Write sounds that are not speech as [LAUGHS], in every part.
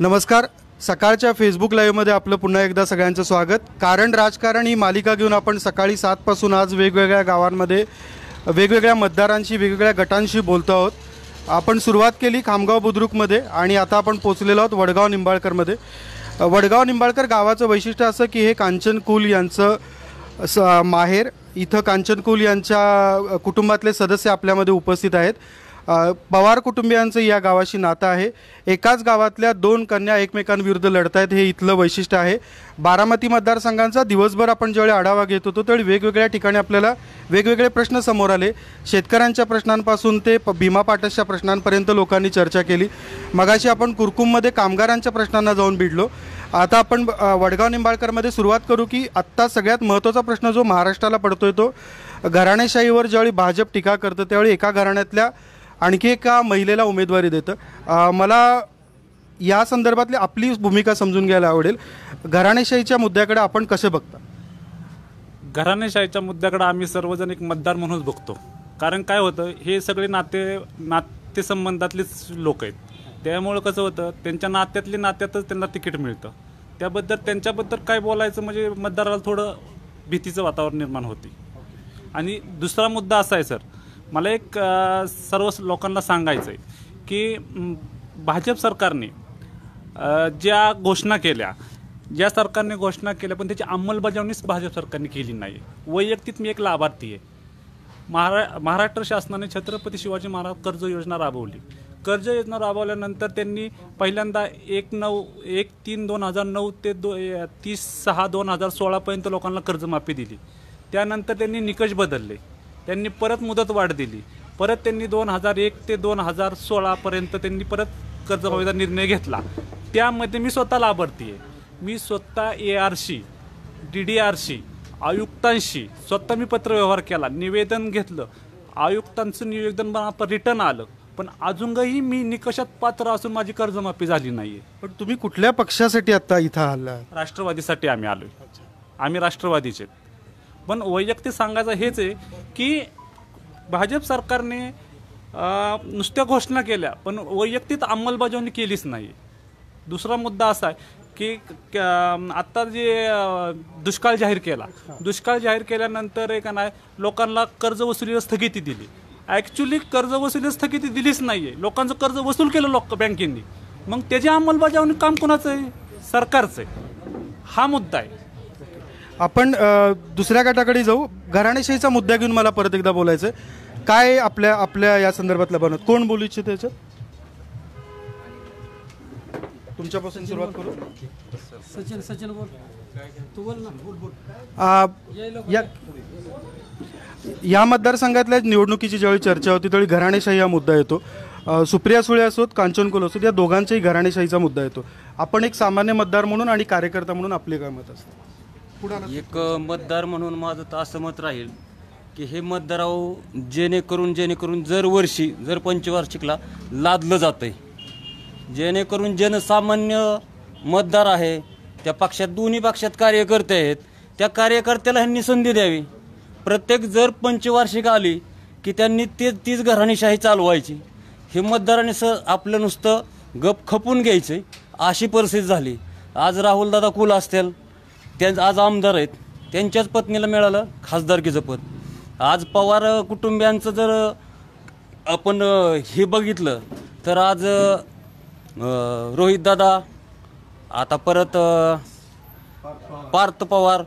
नमस्कार. सकाळच्या फेसबुक लाईव्हमध्ये आपलं पुन्हा एकदा सगळ्यांचं स्वागत. कारण राजकारण ही मालिका घेऊन आपण सकाळी सातपासून आज वेगवेगळ्या गावांमध्ये वेगवेगळ्या मतदारांशी वेगवेगळ्या गटांशी बोलतो आहोत. आपण सुरुवात केली खामगाव बुद्रुकमध्ये आणि आता आपण पोचलेलो आहोत वडगाव निंबाळकरमध्ये. वडगाव निंबाळकर गावाचं वैशिष्ट्य असं की हे कांचन कुल यांचं स माहेर. इथं कांचन कुल यांच्या कुटुंबातले सदस्य आपल्यामध्ये उपस्थित आहेत. पवार कुटुंबियांचं या गावाशी नातं आहे. एकाच गावातल्या दोन कन्या एकमेकांविरुद्ध लढत आहेत हे इथलं वैशिष्ट्य आहे. बारामती मतदारसंघांचा दिवसभर आपण ज्यावेळी आढावा घेत होतो त्यावेळी वेगवेगळ्या ठिकाणी आपल्याला वेगवेगळे प्रश्न समोर आले. शेतकऱ्यांच्या प्रश्नांपासून ते प भीमा पाटसच्या प्रश्नांपर्यंत लोकांनी चर्चा केली. मगाशी आपण कुरकुममध्ये कामगारांच्या प्रश्नांना जाऊन भिडलो. आता आपण वडगाव निंबाळकरमध्ये सुरुवात करू की आत्ता सगळ्यात महत्त्वाचा प्रश्न जो महाराष्ट्राला पडतोय तो घराणेशाहीवर ज्यावेळी भाजप टीका करतं त्यावेळी एका घराण्यातल्या आणखी एका महिलेला उमेदवारी देतं. मला या संदर्भातली आपली भूमिका समजून घ्यायला आवडेल. घराणेशाहीच्या मुद्द्याकडे आपण कसे बघता? घराणेशाहीच्या मुद्द्याकडे आम्ही सर्वजण एक मतदार म्हणूनच बघतो. कारण काय होतं हे सगळे नाते नातेसंबंधातलेच लोक आहेत. त्यामुळं कसं होतं त्यांच्या नात्यातले नात्यातच त्यांना तिकीट मिळतं. त्याबद्दल त्यांच्याबद्दल काय बोलायचं म्हणजे मतदाराला थोडं भीतीचं वातावरण निर्माण होते. आणि दुसरा मुद्दा असा आहे सर. मला एक सर्व लोकांना सांगायचं आहे की भाजप सरकारने ज्या घोषणा केल्या ज्या सरकारने घोषणा केल्या पण त्याची अंमलबजावणीच भाजप सरकारने केली नाही. वैयक्तिक मी एक लाभार्थी आहे. महारा महाराष्ट्र शासनाने छत्रपती शिवाजी महाराज कर्ज योजना राबवली. कर्ज योजना राबवल्यानंतर त्यांनी पहिल्यांदा एक नऊ एक तीन दोन हजार नऊ ते दो तीस सहा दोन हजार सोळापर्यंत लोकांना कर्जमाफी दिली. त्यानंतर त्यांनी निकष बदलले. त्यांनी परत मुदत वाढ दिली. परत त्यांनी दोन हजार एक ते दोन हजार सोळापर्यंत त्यांनी परत कर्जमाफीचा निर्णय घेतला. त्यामध्ये मी स्वतः लाभार्थी आहे. मी स्वतः A R C D D R C आयुक्तांशी स्वतः मी पत्रव्यवहार केला निवेदन घेतलं. आयुक्तांचं निवेदन मला रिटर्न आलं. पण अजूनही मी निकषात पात्र असून माझी कर्जमाफी झाली नाहीये. पण तुम्ही कुठल्या पक्षासाठी आत्ता इथं आला राष्ट्रवादीसाठी आम्ही आलोय. आम्ही राष्ट्रवादीचे. पण वैयक्तिक सांगायचं हेच आहे की भाजप सरकारने नुसत्या घोषणा केल्या पण वैयक्तिक अंमलबजावणी केलीच नाही. दुसरा मुद्दा असा आहे की आत्ता जे दुष्काळ जाहीर केला. दुष्काळ जाहीर केल्यानंतर एक नाही लोकांना कर्ज वसुलीला स्थगिती दिली. ॲक्च्युली कर्ज वसुलीला स्थगिती दिलीच नाही आहे लोकांचं कर्ज वसूल केलं लोक बँकेंनी. मग त्याची अंमलबजावणी काम कोणाचं आहे? सरकारचं आहे. हा मुद्दा आहे. आपण दुसऱ्या गटाकडे जाऊ. घराणेशाहीचा मुद्दा घेऊन मला परत एकदा बोलायचं आहे. काय आपल्या आपल्या या संदर्भातलं बनत कोण बोलू इच्छित त्याच्यात तुमच्यापासून सुरुवात करू? सचिन सचिन बोल. तू बोल ना. बोल बोल आ, या या मतदारसंघातल्या निवडणुकीची ज्यावेळी चर्चा होती त्यावेळी घराणेशाही हा मुद्दा येतो. सुप्रिया सुळे असोत कांचन कुल असोत या दोघांच्याही घराणेशाहीचा मुद्दा येतो. आपण एक सामान्य मतदार म्हणून आणि कार्यकर्ता म्हणून आपले काय मत असतं? एक मतदार म्हणून माझं तर असं मत राहील की हे मतदाराव जेणेकरून जेणेकरून जर वर्षी जर पंचवार्षिकला लादलं जातंय जेणेकरून जनसामान्य मतदार आहे त्या पक्षात दोन्ही पक्षात कार्यकर्ते आहेत त्या कार्यकर्त्याला ह्यांनी संधी द्यावी. प्रत्येक जर पंचवार्षिक आली की त्यांनी ते तीच घराणीशाही चालवायची. हे मतदाराने स आपलं नुसतं गप खपून घ्यायचं अशी परिस्थिती झाली. आज राहुलदादा कुल असतील त्या आज आमदार आहेत त्यांच्याच पत्नीला मिळालं खासदारकीचं पद. आज पवार कुटुंबियांचं जर आपण हे बघितलं तर आज रोहित दादा आता परत पार्थ पवार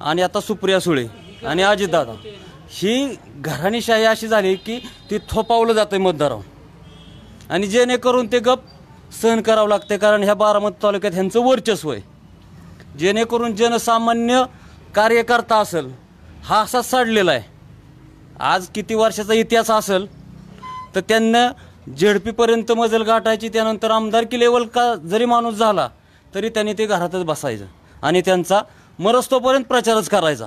आणि आता सुप्रिया सुळे आणि अजितदादा ही घराणीशाही अशी झाली की ती थोपावलं जातं आहे मतदारावर. आणि जेणेकरून ते गप सहन करावं लागते कारण ह्या बारामती तालुक्यात ह्यांचं वर्चस्व आहे. जेणेकरून जनसामान्य कार्यकर्ता असेल हा असा सडलेला आहे. आज किती वर्षाचा इतिहास असेल तर त्यांना झेडपीपर्यंत मजल गाठायची त्यानंतर आमदारकी लेवल का जरी माणूस झाला तरी त्यांनी ते घरातच बसायचं आणि त्यांचा मरस्तोपर्यंत प्रचारच करायचा.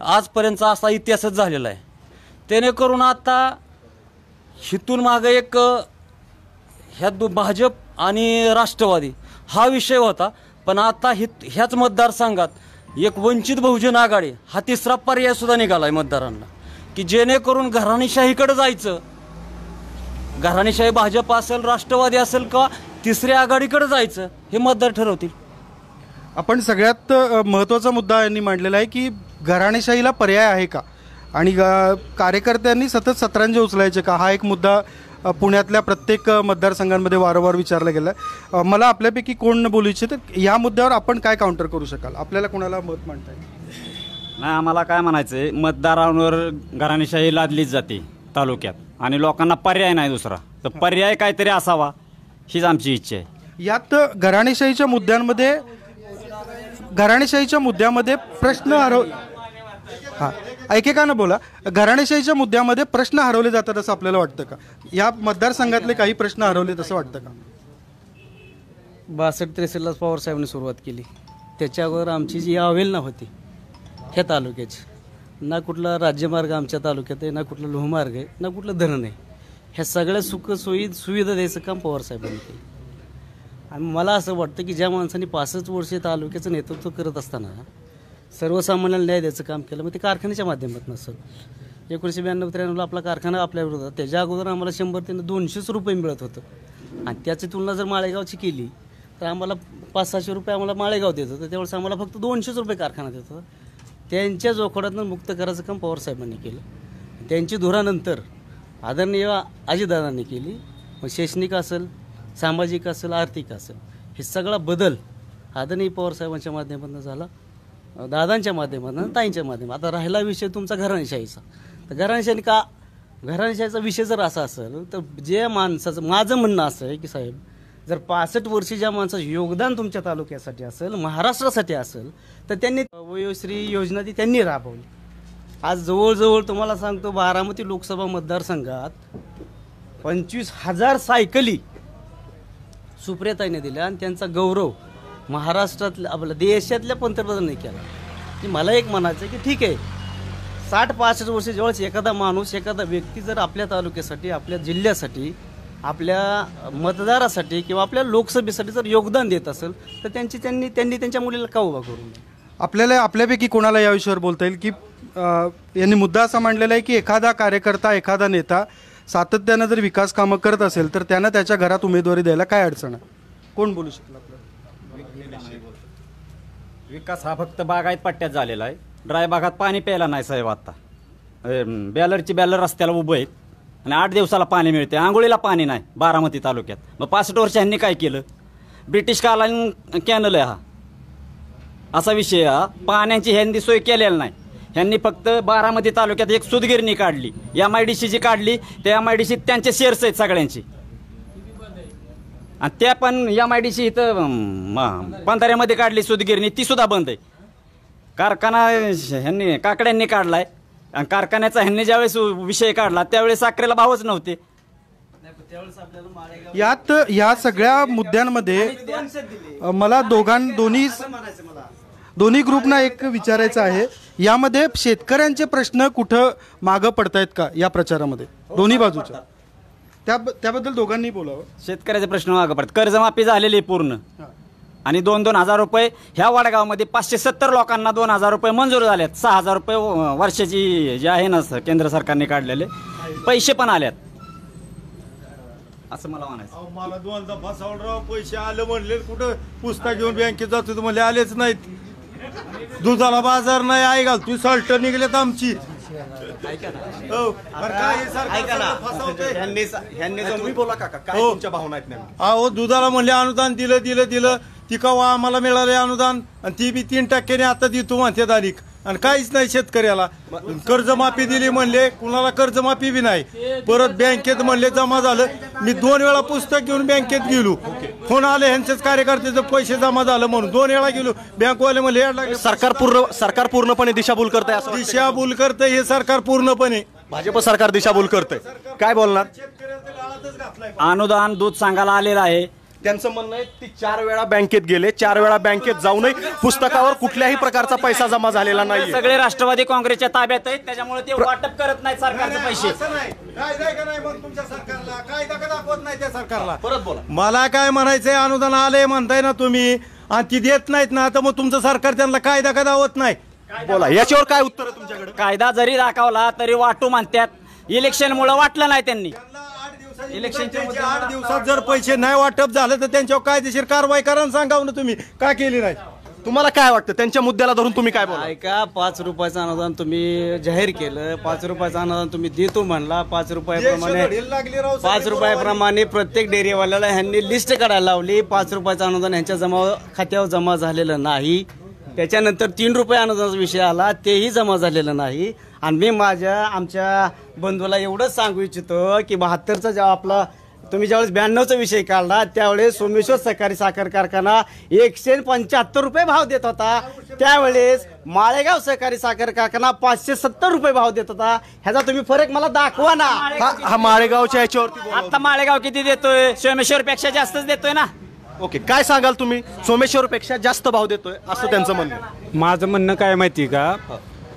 आजपर्यंतचा असा इतिहासच झालेला आहे. जेणेकरून आता हिथून मागं एक ह्या दु भाजप आणि राष्ट्रवादी हा विषय होता. पण आता हि ह्याच मतदारसंघात एक वंचित बहुजन आघाडी हा तिसरा पर्याय सुद्धा निघालाय मतदारांना. की जेणेकरून घराणीशाहीकडे जायचं. घराणीशाही भाजप असेल राष्ट्रवादी असेल किंवा तिसऱ्या आघाडीकडे जायचं हे मतदार ठरवतील. आपण सगळ्यात महत्त्वाचा मुद्दा यांनी मांडलेला आहे की घराणेशाहीला पर्याय आहे का? आणि ग- कार्यकर्त्यांनी सतत सतरांजे उचलायचे का? हा एक मुद्दा पुण्यातल्या प्रत्येक मतदारसंघांमध्ये वारंवार विचारला गेला आहे मला आपल्यापैकी कोण बोलू इच्छित? या मुद्द्यावर आपण काय काउंटर करू शकाल? आपल्याला कोणाला मत मांडता येईल? नाही आम्हाला काय म्हणायचंय? मतदारांवर घराणेशाही लादलीच जाते तालुक्यात. आणि लोकांना पर्याय नाही दुसरा. तर पर्याय काहीतरी असावा हीच आमची इच्छा आहे. यात घराणेशाहीच्या मुद्द्यांमध्ये घराणेशाहीच्या मुद्द्यामध्ये प्रश्न हरव हां. ऐकेकानं बोला. घराणेशाहीच्या मुद्द्यामध्ये प्रश्न हरवले जातात असं आपल्याला वाटतं का? या मतदारसंघातले काही प्रश्न हरवले असं वाटतं का? बासष्ट त्रेसष्टलाच पवार साहेबांनी सुरुवात केली. त्याच्यावर आमची जी अवेलना होती ह्या तालुक्याची. ना कुठला राज्यमार्ग आमच्या तालुक्यात आहे ना कुठला लोहमार्ग आहे ना कुठलं धरण आहे. ह्या सगळ्या सुखसोयी सुविधा द्यायचं काम पवार साहेबांनी केलं. आणि मला असं वाटतं की ज्या माणसांनी पासष्ट वर्षे तालुक्याचं नेतृत्व करत असताना सर्वसामान्याला न्याय द्यायचं काम केलं. मग ते कारखान्याच्या माध्यमातून सर एकोणीसशे ब्याण्णव त्र्याण्णवला आपला कारखाना आपल्या विरोधात. त्याच्या अगोदर आम्हाला शंभर ते दोनशेच रुपये मिळत होतं. आणि त्याची तुलना जर माळेगावची केली तर आम्हाला पाच सहाशे रुपये आम्हाला माळेगाव देत होतं. त्यावेळेस आम्हाला फक्त दोनशेच रुपये कारखाना देत होता. त्यांच्या जोखडातून मुक्त करायचं काम पवार साहेबांनी केलं. त्यांची धुरानंतर आदरणीय अजितदादांनी केली. मग शैक्षणिक असेल सामाजिक असेल आर्थिक असेल हे सगळा बदल आदरणीय पवार साहेबांच्या माध्यमातून झाला. दादांच्या माध्यमातून ताईंच्या माध्यमात आता राहिला विषय तुमचा घराणेशाहीचा. तर घराणेशाही का घराणेशाहीचा विषय जर असा असेल तर जे माणसाचं माझं म्हणणं असं आहे की साहेब जर पासष्ट वर्षी ज्या माणसाचं योगदान तुमच्या तालुक्यासाठी असेल महाराष्ट्रासाठी असेल तर त्यांनी वयोश्री योजना ती त्यांनी राबवली. आज जवळजवळ तुम्हाला सांगतो बारामती लोकसभा मतदारसंघात पंचवीस हजार सायकली सुप्रियाताईने दिल्या आणि त्यांचा गौरव महाराष्ट्रातल्या आपल्या देशातल्या पंतप्रधानांनी केला. की मला एक म्हणायचं आहे की ठीक आहे. साठ पासष्ट वर्ष जवळच एखादा माणूस एखादा व्यक्ती जर आपल्या तालुक्यासाठी आपल्या जिल्ह्यासाठी आपल्या मतदारासाठी किंवा आपल्या लोकसभेसाठी जर योगदान देत असेल तर त्यांची त्यांनी त्यांनी त्यांच्या मुलीला का उभा करून आपल्याला आपल्यापैकी कोणाला या विषयावर बोलता येईल की यांनी मुद्दा असा मांडलेला आहे की एखादा कार्यकर्ता एखादा नेता सातत्यानं जर विकास कामं करत असेल तर त्यांना त्याच्या घरात उमेदवारी द्यायला काय अडचण आहे? कोण बोलू शकला? विकास हा फक्त बागायत पट्ट्यात झालेला आहे. ड्राय भागात पाणी प्यायला नाही साहेब आता. अं, बॅलरची बॅलर रस्त्याला उभं आहेत आणि आठ दिवसाला पाणी मिळते. आंघोळीला पाणी नाही बारामती तालुक्यात. मग पासष्ट वर्ष ह्यांनी काय केलं? ब्रिटिश कालान कॅनल आहे हा. असा विषय हा. पाण्याची ह्यांनी सोय केलेली नाही. ह्यांनी फक्त बारामती तालुक्यात एक सुदगिरणी काढली. M I D C G काढली. त्या एम आय डी सी त्यांचे शेअर्स आहेत सगळ्यांची. आणि त्या पण एम आय डी सी इथं अं, काढली सुदगिरणी ती सुद्धा बंद आहे. कारखाना ह्यांनी काकड्यांनी काढलाय. आणि कारखान्याचा ह्यांनी ज्यावेळेस विषय काढला त्यावेळेस साखरेला भावच नव्हते. यात या सगळ्या मुद्द्यांमध्ये मला दोघां दोन्ही दोन्ही ग्रुपना एक विचारायचं आहे. यामध्ये शेतकऱ्यांचे प्रश्न कुठं मागं पडतायत का या प्रचारामध्ये? दोन्ही बाजूच्या. त्या त्याबद्दल दोघांनी बोलावं. शेतकऱ्याचे प्रश्न मागं पडतात. कर्जमाफी झालेली आहे पूर्ण. आणि दोन दोन हजार रुपये ह्या वडगावमध्ये पाचशे सत्तर लोकांना दोन हजार रुपये मंजूर झालेत. सहा हजार रुपये व- वर्षाची जे आहे ना केंद्र सरकारने काढलेले पैसे पण आल्यात. असं मला म्हणायचं. अहो, मला दोनदा फसावलं राव पैसे आले म्हणले कुठं पुस्तक घेऊन बँकेत जातो म्हणले आलेच नाहीत. दुधाला बाजार नाही आहे घाल तू सल्ट निघलेत आमची. हो, हे सरकार सगळं फसवतंय? तुम्ही बोला काका काय हो. तुमच्या भावना आहेत नेमक्या? अहो दुधाला म्हणले अनुदान दिलं दिलं दिलं. ती कवा आम्हाला मिळाले अनुदान? आणि ती बी तीन टक्क्याने आता देतो म्हणते तारीख आणि काहीच नाही शेतकऱ्याला. कर्जमाफी दिली म्हणले कुणाला कर्जमाफी बी नाही. परत बँकेत म्हणले जमा झालं. मी दोन वेळा पुस्तक घेऊन बँकेत गेलो. फोन आले ह्यांचेच कार्यकर्त्याचे पैसे जमा झालं म्हणून. दोन वेळा गेलो. बँकवाले म्हणले. सरकार पूर्ण सरकार पूर्णपणे दिशाभूल करत आहे. दिशाभूल करते हे सरकार पूर्णपणे. भाजप सरकार दिशाभूल करतंय. काय बोलणार? अनुदान दूध सांगायला आलेलं आहे. त्यांचं म्हणणं आहे ती चार वेळा बँकेत गेले चार वेळा बँकेत जाऊनही पुस्तकावर कुठल्याही प्रकारचा पैसा जमा झालेला नाहीये. सगळे राष्ट्रवादी काँग्रेसच्या ताब्यात आहेत त्याच्यामुळे ते वाटप करत नाहीत सरकारचे पैसे. नाही. नाही नाही परत बोला. मला काय म्हणायचंय अनुदान आलंय म्हणताय ना तुम्ही आणि ती देत नाहीत ना तर मग तुमचं सरकार त्यांना कायदा का दावत नाही? बोला याच्यावर काय उत्तर आहे तुमच्याकडे? कायदा जरी दाखवला तरी वाटू म्हणतात. इलेक्शनमुळे वाटलं नाही त्यांनी. इलेक्शनच्या त्यांचे आठ दिवसात जर पैसे नाही वाटप झालं तर त्यांच्यावर कायदेशीर कारवाई करा आणि सांगावं ना तुम्ही. का केली नाही? तुम्हाला काय वाटतं? त्यांच्या मुद्द्याला धरून तुम्ही काय बोला ऐका पाच रुपयाचं अनुदान तुम्ही जाहीर केलं. पाच रुपयाचं अनुदान तुम्ही देतो म्हणला. पाच रुपयाप्रमाणे घडीला लागली राव पाच रुपयाप्रमाणे प्रत्येक डेअरीवाल्याला ह्यांनी लिस्ट काढायला लावली. पाच रुपयाचं अनुदान ह्यांच्या जमा खात्यावर जमा झालेलं नाही. त्याच्यानंतर तीन रुपये अनुदानाचा विषय आला तेही जमा झालेलं नाही. आणि मी माझ्या आमच्या बंधूला एवढंच सांगू इच्छितो की बहात्तरचा जेव्हा आपला तुम्ही ज्यावेळेस ब्याण्णवचा विषय काढला त्यावेळेस सोमेश्वर सहकारी साखर कारखाना एकशे पंच्याहत्तर रुपये भाव देत होता. त्यावेळेस माळेगाव सहकारी साखर कारखाना पाचशे सत्तर रुपये भाव देत होता. ह्याचा तुम्ही फरक मला दाखवा ना. हा हा माळेगावच्या याच्यावरती बोला. आता माळेगाव किती देतोय? सोमेश्वर पेक्षा जास्तच देतोय ना? ओके काय सांगाल तुम्ही? सोमेश्वर पेक्षा जास्त भाव देतोय असं त्यांचं म्हणणं आहे. माझं म्हणणं काय माहिती का?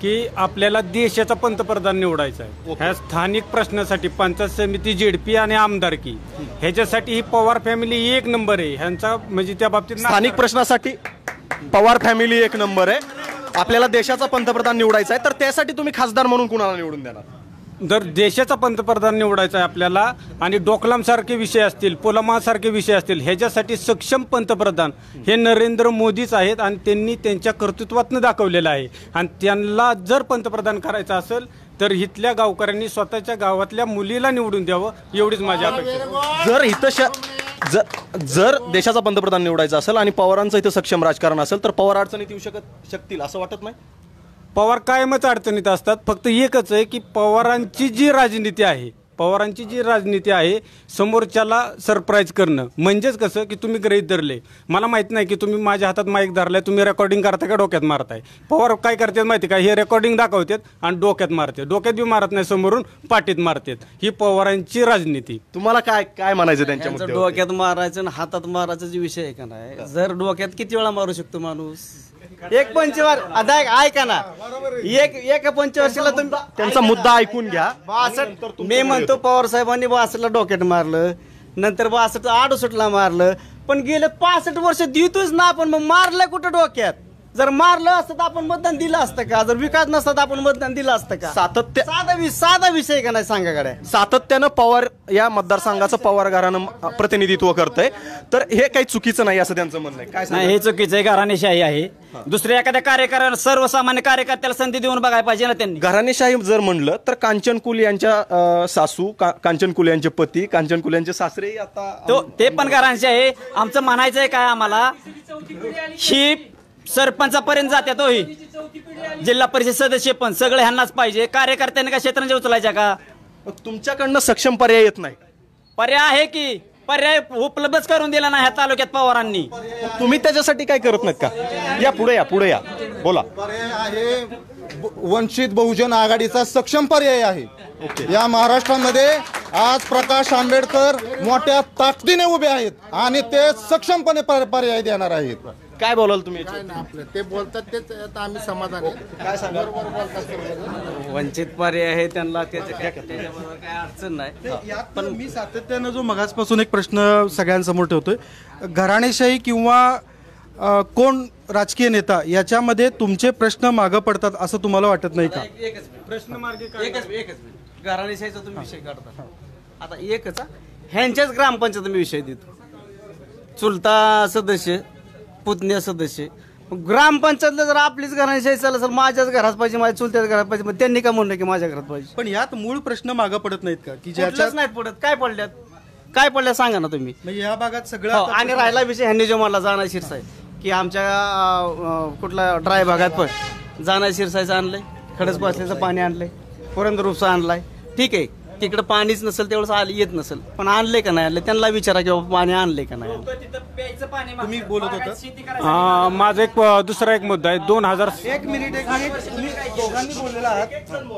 की आपल्याला देशाचा पंतप्रधान निवडायचा आहे. ह्या स्थानिक प्रश्नासाठी पंचायत समिती जेडपी आणि आमदारकी ह्याच्यासाठी ही पवार फॅमिली एक नंबर आहे. ह्यांचा म्हणजे त्या बाबतीत ना- स्थानिक प्रश्नासाठी पवार फॅमिली एक नंबर आहे. आपल्याला देशाचा पंतप्रधान निवडायचा आहे तर त्यासाठी तुम्ही खासदार म्हणून कुणाला निवडून देणार? जर देशाचा पंतप्रधान निवडायचा आहे आपल्याला आणि डोकलामसारखे विषय असतील पोलामासारखे विषय असतील ह्याच्यासाठी सक्षम पंतप्रधान हे नरेंद्र मोदीच आहेत आणि त्यांनी त्यांच्या कर्तृत्वातनं दाखवलेलं आहे. आणि त्यांना जर पंतप्रधान करायचं असेल तर इथल्या गावकऱ्यांनी स्वतःच्या गावातल्या मुलीला निवडून द्यावं एवढीच माझी अपेक्षा जर इथं श- जर जर देशाचा पंतप्रधान निवडायचा असेल आणि पवारांचं इथं सक्षम राजकारण असेल तर पवार अडचणीत येऊ शकत शकतील असं वाटत नाही? पवार कायमच अडचणीत असतात. फक्त एकच आहे की पवारांची जी राजनीती आहे पवारांची जी राजनीती आहे समोरच्याला सरप्राईज करणं. म्हणजेच कसं की तुम्ही गृहीत धरले. मला माहीत नाही की तुम्ही माझ्या हातात माईक धरलाय तुम्ही रेकॉर्डिंग करताय का डोक्यात मारताय? पवार काय करतात माहिती का? हे रेकॉर्डिंग दाखवतात आणि डोक्यात मारतात. डोक्यात बी मारत नाही समोरून पाठीत मारतात. ही पवारांची राजनीती. तुम्हाला काय काय म्हणायचं त्यांच्या? डोक्यात मारायचं आणि हातात मारायचा जे विषय आहे का नाही? जर डोक्यात किती वेळा मारू शकतो माणूस? एक पंचवार आता ऐक- ना. एक एक पंचवर्षीला तुम्ही त्यांचा मुद्दा ऐकून घ्या. बासष्ट मी म्हणतो पवार साहेबांनी बासष्टला डोक्यात मारलं नंतर बासष्ट अडुसष्टला मारलं पण गेले पासष्ट वर्ष देतोच ना आपण मग मारलं कुठं डोक्यात? जर मारलं असतं तर आपण मतदान दिलं असतं का? जर विकास नसता तर आपण मतदान दिलं असतं का? सातत्य साधा वि- साधा विषय का नाही सांगा गड्या सातत्यानं पवार या मतदारसंघाचं पवार घराणं प्रतिनिधित्व करतंय. तर हे काही चुकीचं नाही असं त्यांचं म्हणणं आहे. काय नाही हे चुकीचं आहे. घराणेशाही आहे. दुसऱ्या एखाद्या कार्यकर्त्याला सर्वसामान्य कार्यकर्त्याला संधी देऊन बघायला पाहिजे ना त्यांनी. घराणेशाही जर म्हणलं तर कांचन कुल यांच्या अं, सासू का- कांचन कुल यांचे पती कांचन कुल यांचे सासरे आता तो ते पण घरांचे आहे. आमचं म्हणायचं आहे काय आम्हाला? ही सरपंचापर्यंत जाते तो ही जिल्हा परिषद सदस्य पण सगळे ह्यांनाच पाहिजे. कार्यकर्त्यांनी का क्षेत्रांच्या उचलायच्या का? तुमच्याकडनं सक्षम पर्याय येत नाही. पर्याय आहे की पर्याय उपलब्धच करून दिला ना ह्या तालुक्यात पवारांनी. तुम्ही त्याच्यासाठी काय करत नाहीत का? या पुढे या पुढे या. बोला. पर्याय आहे ब- वंचित बहुजन आघाडीचा सक्षम पर्याय आहे. या महाराष्ट्रामध्ये आज प्रकाश आंबेडकर मोठ्या ताकदीने उभे आहेत आणि ते सक्षमपणे पर- पर्याय देणार आहेत. काय बोलाल तुम्ही आपलं. ते बोलतात तेच आता आम्ही समाधानी काय सांगा? वंचित पर्याय आहे त्यांना त्याच्या त्याच्याबरोबर काय अडचण नाही. पण मी सातत्यानं जो मगाचपासून एक प्रश्न सगळ्यांसमोर ठेवतोय घराणेशाही किंवा अ, कोण राजकीय नेता याच्यामध्ये तुमचे प्रश्न मागं पडतात असं तुम्हाला वाटत नाही का? एकच प्रश्न मार्ग एकच एकच मिनिट. घराणेशाहीचा तुम्ही विषय काढता. आता एकच हा. ह्यांच्याच ग्रामपंचायत मी विषय देतो. चुलता सदस्य पुतण्या सदस्य. मग ग्रामपंचायतला जर आपलीच घराणेशाही चालत असेल माझ्याच घरात पाहिजे माझ्या चुलत्याच घरात पाहिजे मग त्यांनी का म्हणलं की माझ्या घरात पाहिजे? पण यात मूळ प्रश्न मागं पडत नाहीत का? की कुठलंच ज्याच्यात नाही पडत. काय पडल्यात? काय पडल्यात सांगा ना तुम्ही. म्हणजे या भागात सगळं हो, आता आणि राहिला विषय ह्यांनी जो मला जाणार शिरसाई की आमच्या अं, अं, कुठला ड्राय भागात पण जाणार शिरसाईचं आणलंय खडस बसल्याचं पाणी आणलंय पुरंदर उपसा आणलाय. ठीक आहे. तिकडे पाणीच नसेल तेवढंच आलं येत नसेल. पण आणलंय का नाही आणलंय? त्यांना विचारा की बाबा पाणी आणलंय का नाही. आणलंय. तुम्ही बोलत होता. अं, माझा एक अं, दुसरा एक मुद्दा आहे. दोन हजार एक मिनिट एक मिनिट. तुम्ही दोघांनी बोललेला आहात.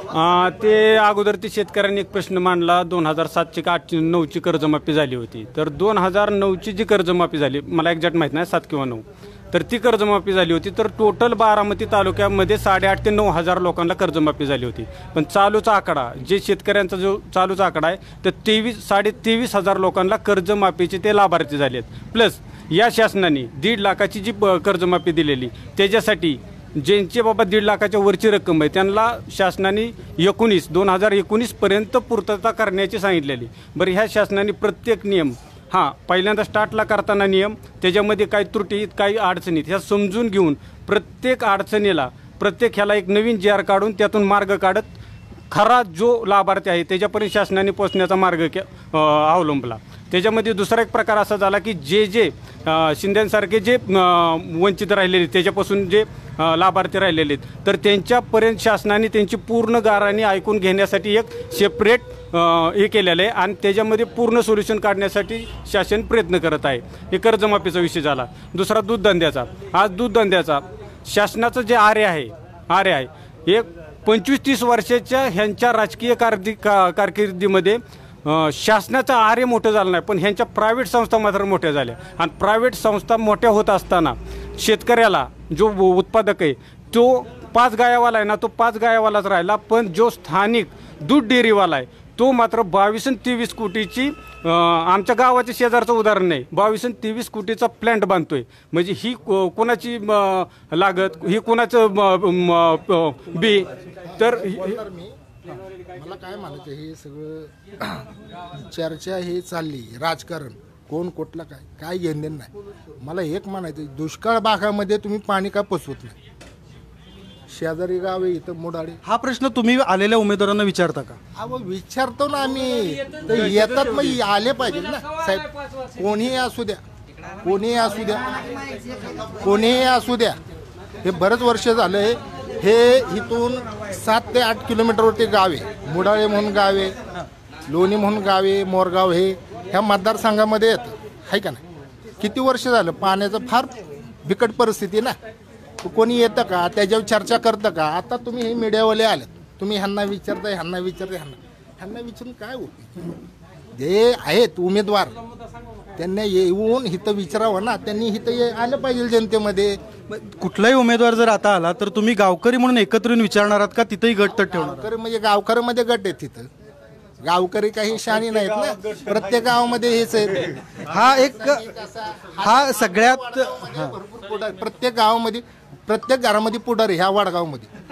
अं, ते अगोदर ते शेतकऱ्यांनी एक प्रश्न मांडला. दोन हजार सातची का आठची नऊची कर्जमाफी झाली होती. तर दोन हजार नऊची जी कर्जमाफी झाली मला एक्झॅक्ट माहीत नाही सात किंवा नऊ. तर ती कर्जमाफी झाली होती. तर टोटल बारामती तालुक्यामध्ये साडेआठ ते नऊ हजार लोकांना कर्जमाफी झाली होती. पण चालूचा आकडा जे शेतकऱ्यांचा जो चालूचा आकडा आहे तर तेवीस साडे तेवीस हजार लोकांना कर्जमाफीचे ते लाभार्थी झाले आहेत. प्लस या शासनाने दीड लाखाची जी कर्जमाफी दिलेली त्याच्यासाठी ज्यांचे बाबा दीड लाखाच्या वरची रक्कम आहे त्यांना शासनाने एकोणीस दोन हजार एकोणीसपर्यंत पूर्तता करण्याची सांगितलेली. बरं ह्या शासनाने प्रत्येक नियम हां पहिल्यांदा स्टार्टला करताना नियम त्याच्यामध्ये काही त्रुटी काही अडचणीत. ह्या समजून घेऊन प्रत्येक अडचणीला प्रत्येक ह्याला एक नवीन जी आर काढून त्यातून मार्ग काढत खरा जो लाभार्थी आहे त्याच्यापर्यंत शासनाने पोचण्याचा मार्ग के अवलंबला. त्याच्यामध्ये दुसरा एक प्रकार असा झाला की जे जे शिंद्यांसारखे शिंदेसारखे जे वंचित राहिलेले त्याच्यापासून जे लाभार्थी राहिलेले आहेत तर त्यांच्यापर्यंत शासनाने त्यांची पूर्ण गाराणी ऐकून घेण्यासाठी एक सेपरेट हे केलेलं आहे आणि त्याच्यामध्ये पूर्ण सोल्युशन काढण्यासाठी शासन प्रयत्न करत आहे. हे कर्जमाफीचा विषय झाला. दुसरा दूध धंद्याचा आज दूध धंद्याचा शासनाचं जे आर्य आहे आर्य आहे एक पंचवीस तीस वर्षाच्या ह्यांच्या राजकीय कारदी का कारकिर्दीमध्ये शासनाचं आर्य मोठं झालं नाही पण ह्यांच्या प्रायव्हेट संस्था मात्र मोठ्या झाल्या. आणि प्रायव्हेट संस्था मोठ्या होत असताना शेतकऱ्याला जो उत्पादक आहे तो पाच गायावाला आहे ना तो पाच गायावालाच राहिला पण जो स्थानिक दूध डेअरीवाला आहे तो मात्र बावीस आणि तेवीस कोटीची आमच्या गावाच्या शेजारचं उदाहरण नाही बावीस आणि तेवीस कोटीचा प्लॅन्ट बांधतोय. म्हणजे ही कोणाची लागत ही कोणाचं म- बी तर मला काय म्हणायचं हे सगळं [CLEARS THROAT] चर्चा हे चालली राजकारण कोण कुठला काय काय घेणं नाही. मला एक म्हणायचं दुष्काळ भागामध्ये तुम्ही पाणी का पोचवत नाही? शेजारी गाव आहे इथं मोडाळे हा प्रश्न तुम्ही आलेल्या उमेदवारांना विचारता का? अहो विचारतो ना आम्ही. तर येतात मग आले पाहिजे ना. साहेब कोणीही असू द्या. कोणीही असू द्या. कोणीही असू द्या. हे बरंच वर्ष झालंय हे इथून सात ते आठ किलोमीटरवरती गाव आहे. मुडाळे म्हणून गाव आहे लोणी म्हणून गाव आहे मोरगाव हे ह्या मतदारसंघामध्ये येतं. आहे का नाही? किती वर्ष झालं? पाण्याचं फार बिकट परिस्थिती ना. कोणी येतं का? त्याच्यावर चर्चा करतं का? आता तुम्ही हे मीडियावाले आलेत. तुम्ही ह्यांना विचारताय ह्यांना विचारताय ह्यांना ह्यांना विचारून काय होईल जे आहेत उमेदवार त्यांना येऊन इथं विचारावं ना. त्यांनी इथं ये- आलं पाहिजे जनतेमध्ये. कुठलाही उमेदवार जर आता आला तर तुम्ही गावकरी म्हणून एकत्र येऊन विचारणार आहात का? तिथेही गट तट ठेवणार गावकरी म्हणजे गावकऱ्यामध्ये गट आहेत तिथं. गावकरी काही शाणी नाहीत ना. प्रत्येक गावामध्ये हेच आहेत. हा एक हा सगळ्यात भरपूर पुढारी प्रत्येक गावामध्ये प्रत्येक घरामध्ये पुढारी ह्या वडगावमध्ये. [LAUGHS]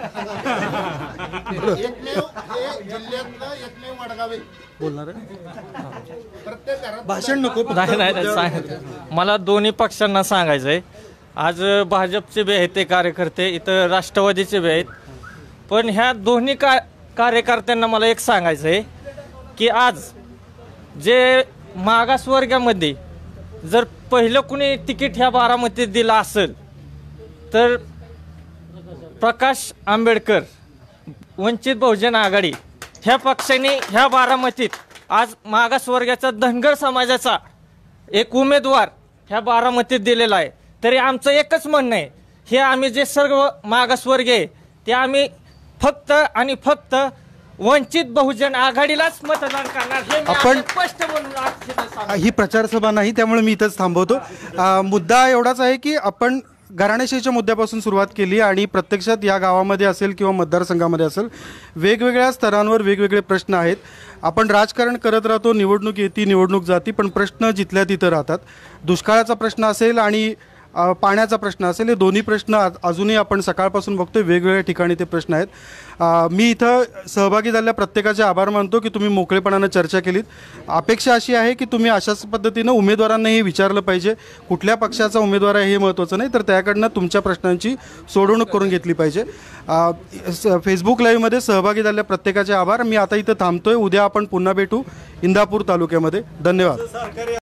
एकमेव हे जिल्ह्यातलं एकमेव वडगाव आहे. बोलणार प्रत्येक घरात भाषण नको. नाही नाही नाही सांग. मला दोन्ही पक्षांना सांगायचंय. आज भाजपचे बी आहेत ते कार्यकर्ते इथं राष्ट्रवादीचे बी आहेत. पण ह्या दोन्ही का कार्यकर्त्यांना मला एक सांगायचं आहे की आज जे मागासवर्गामध्ये जर पहिलं कुणी तिकीट ह्या बारामतीत दिलं असेल तर प्रकाश आंबेडकर वंचित बहुजन आघाडी ह्या पक्षाने ह्या बारामतीत आज मागासवर्गाचा धनगर समाजाचा एक उमेदवार ह्या बारामतीत दिलेला आहे. तरी आमचं एकच म्हणणं आहे हे आम्ही जे सर्व मागासवर्ग आहे ते आम्ही फक्त आणि फक्त वंचित बहुजन आघाडीलाच मतदान करणार. हे आपण- स्पष्ट म्हणून. ही प्रचारसभा नाही त्यामुळे मी इथंच थांबवतो. मुद्दा एवढाच आहे की आपण घराणेशाहीच्या मुद्द्यापासून सुरुवात केली आणि प्रत्यक्षात या गावामध्ये असेल किंवा मतदारसंघामध्ये असेल वेगवेगळ्या स्तरांवर वेगवेगळे प्रश्न आहेत. आपण राजकारण करत राहतो निवडणूक येते निवडणूक जाती पण प्रश्न जिथल्या तिथं राहतात. दुष्काळाचा प्रश्न असेल आणि पाण्याचा प्रश्न असेल हे दोन्ही प्रश्न आज- अजूनही आपण सकाळपासून बघतोय वेगवेगळ्या ठिकाणी ते प्रश्न आहेत. मी इथं सहभागी झालेल्या प्रत्येकाचे आभार मानतो की तुम्ही मोकळेपणानं चर्चा केलीत. अपेक्षा अशी आहे की तुम्ही अशाच पद्धतीनं उमेदवारांनाही विचारलं पाहिजे. कुठल्या पक्षाचा उमेदवार आहे हे महत्त्वाचं नाही तर त्याकडनं तुमच्या प्रश्नांची सोडवणूक करून घेतली पाहिजे. स- फेसबुक लाईव्हमध्ये सहभागी झालेल्या प्रत्येकाचे आभार. मी आता इथं थांबतोय. उद्या आपण पुन्हा भेटू इंदापूर तालुक्यामध्ये. धन्यवाद.